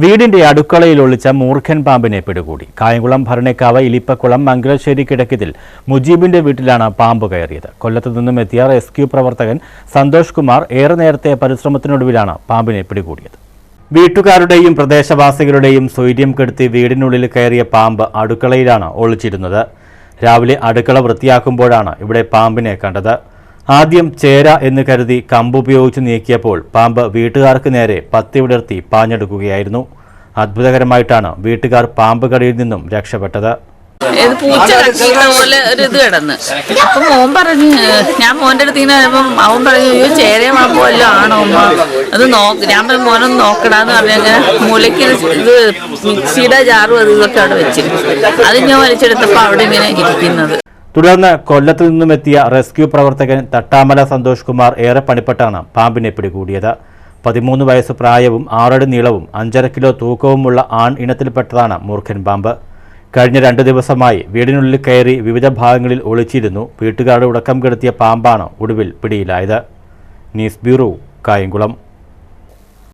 വീടിന്റെ അടുക്കളയിൽ ഒളിച്ച മൂർഖൻ പാമ്പിനെ പിടികൂടി. കായംകുളം ഭരണക്കാവ് ഇലിപ്പക്കുളം മംഗലശ്ശേരി കിടക്കിതിൽ മുജീബിന്റെ വീട്ടിലാണ് പാമ്പ് കയറിയത്. കൊല്ലത്തു നിന്നും എത്തിയ റെസ്ക്യൂ പ്രവർത്തകൻ സന്തോഷ് കുമാർ ഏറെ നേരത്തെ പരിശ്രമത്തിനൊടുവിലാണ് പാമ്പിനെ പിടികൂടിയത്. വീട്ടുകാരുടെയും പ്രദേശവാസികളുടെയും സ്വൈര്യം കെടുത്തി വീടിനുള്ളിൽ കയറിയ പാമ്പ് അടുക്കളയിലാണ് ഒളിച്ചിരുന്നത്. രാവിലെ അടുക്കള വൃത്തിയാക്കുമ്പോഴാണ് ഇവിടെ പാമ്പിനെ കണ്ടത്. ആദ്യം ചേര എന്ന് കരുതി കമ്പുപയോഗിച്ച് നീക്കിയപ്പോൾ പാമ്പ് വീട്ടുകാർക്ക് നേരെ പത്തി വിടർത്തി പാഞ്ഞെടുക്കുകയായിരുന്നു. അത്ഭുതകരമായിട്ടാണ് വീട്ടുകാർ പാമ്പ് കടിയിൽ നിന്നും രക്ഷപ്പെട്ടത്. ഇത് പൂച്ച കടിക്കുന്ന പോലെ ഒരു ഇത് കിടന്ന്. അപ്പൊ മോൻ പറഞ്ഞു ഞാൻ മോന്റെ അടുത്ത് ഇങ്ങനെ വരുമ്പം അവൻ പറഞ്ഞു അയ്യോ ചേരയെ മാമ്പോ ആണോ അമ്മ അത് നോക്ക് ഞാൻ പറഞ്ഞു മോനൊന്ന് നോക്കടാന്ന് പറഞ്ഞു അങ്ങനെ മൂലയ്ക്ക് ഇത് മിക്സിയുടെ ജാറും അത് ഇതൊക്കെ അവിടെ വെച്ചിരുന്നു. അത് ഞാൻ വലിച്ചെടുത്തപ്പോ അവിടെ ഇങ്ങനെ ഇരിക്കുന്നത്. തുടർന്ന് കൊല്ലത്തു നിന്നുമെത്തിയ റെസ്ക്യൂ പ്രവർത്തകൻ തട്ടാമല സന്തോഷ് കുമാർ ഏറെ പണിപ്പെട്ടാണ് പാമ്പിനെ പിടികൂടിയത്. പതിമൂന്ന് വയസ്സ് പ്രായവും ആറടി നീളവും അഞ്ചര കിലോ തൂക്കവുമുള്ള ആൺ ഇനത്തിൽപ്പെട്ടതാണ് മൂർഖൻ പാമ്പ്. കഴിഞ്ഞ രണ്ടു ദിവസമായി വീടിനുള്ളിൽ കയറി വിവിധ ഭാഗങ്ങളിൽ ഒളിച്ചിരുന്നു. വീട്ടുകാരുടെ ഉടക്കം കെടുത്തിയ പാമ്പാണ് ഒടുവിൽ പിടിയിലായത്. News bureau Kayamkulam.